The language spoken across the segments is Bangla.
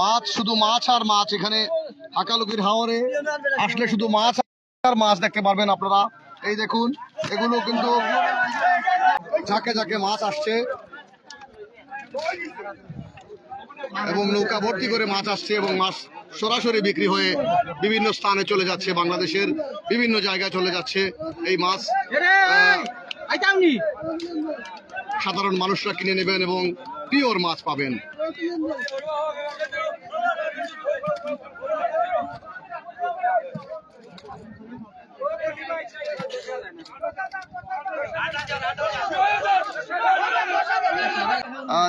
মাছ, শুধু মাছ আর মাছ এখানে হাকালুকির হাওরে। আসলে শুধু মাছ আর মাছ দেখতে পারবেন আপনারা। এই দেখুন, এগুলো কিন্তু ঝাঁকে ঝাঁকে মাছ আসছে। এবং নৌকা ভর্তি করে মাছ আসছে এবং মাছ সরাসরি বিক্রি হয়ে বিভিন্ন স্থানে চলে যাচ্ছে, বাংলাদেশের বিভিন্ন জায়গায় চলে যাচ্ছে। এই মাছ সাধারণ মানুষরা কিনে নেবেন এবং পিওর মাছ পাবেন।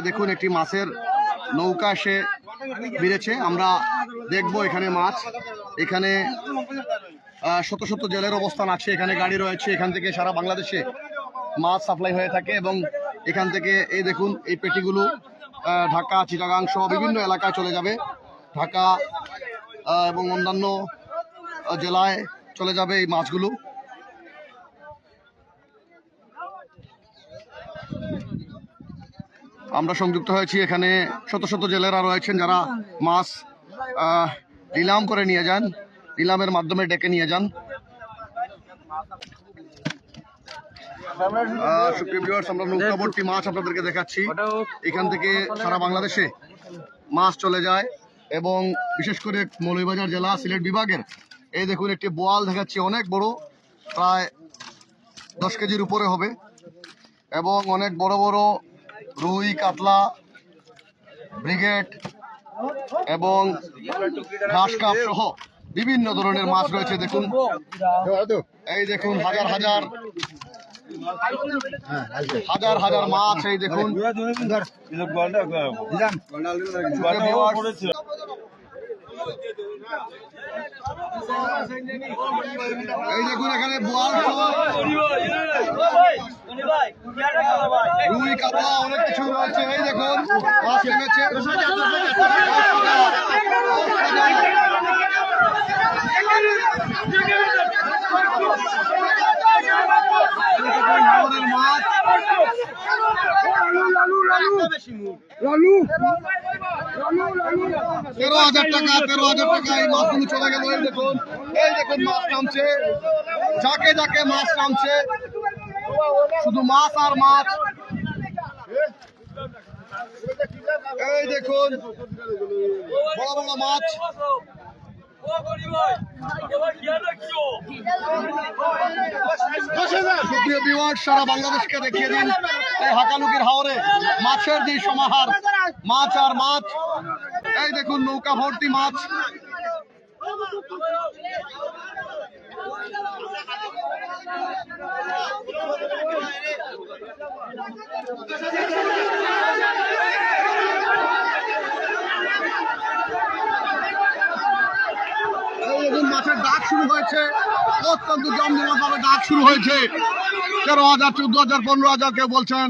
দেখুন, একটি মাছের নৌকা এসে বেড়েছে। আমরা দেখব এখানে মাছ। এখানে শত শত জেলের অবস্থান আছে। এখানে গাড়ি রয়েছে। এখান থেকে সারা বাংলাদেশে মাছ সাপ্লাই হয়ে থাকে এবং এখান থেকে এই দেখুন, এই পেটিগুলো ঢাকা, চিটাগাং সহ বিভিন্ন এলাকায় চলে যাবে। ঢাকা এবং অন্যান্য জেলায় চলে যাবে এই মাছগুলো। আমরা সংযুক্ত হয়েছি এখানে শত শত জেলেরা রয়েছেন যারা মাছ নিলাম করে নিয়ে যান। নিলামের মাধ্যমে ডেকে নিয়ে যান। সুপ্রিয় viewers, আমরা নৌকাভর্তি মাছ আপনাদেরকে দেখাচ্ছি। এখান থেকে সারা বাংলাদেশে মাছ চলে যায় এবং বিশেষ করে মৌলভীবাজার জেলা সিলেট বিভাগের। এই দেখুন একটি বোয়াল দেখাচ্ছি অনেক বড় প্রায় দশ কেজির উপরে হবে। এবং অনেক বড় বড় রুই কাতলা ব্রিগেড এবং ঘাস সহ বিভিন্ন ধরনের মাছ রয়েছে দেখুন। এই দেখুন হাজার হাজার হাজার হাজার মাছ এই দেখুন। এই দেখুন এখানে রুই, কাতলা, অনেক কিছু রয়েছে, এই দেখুন। মাছ নেমেছে তেরো হাজার টাকা, তেরো হাজার টাকা, এই মাছগুলো চলে গেল, এই দেখুন এই দেখুন মাছ নামছে। যাকে যাকে মাছ নামছে, শুধু মাছ আর মাছ। এই দেখুন, বড় বড় মাছ। সুপ্রিয় বিওয়ার সারা বাংলাদেশকে দেখিয়ে দিন এই হাকালুকির হাওরে। মাছের যে সমাহার, মাছ আর মাছ। এই দেখুন, নৌকা ভর্তি মাছ। মাছের ডাক শুরু হয়েছে। অত্যন্ত জমজমাট ভাবে ডাক শুরু হয়েছে। তেরো হাজার চোদ্দ হাজার পনেরো হাজার কেউ বলছেন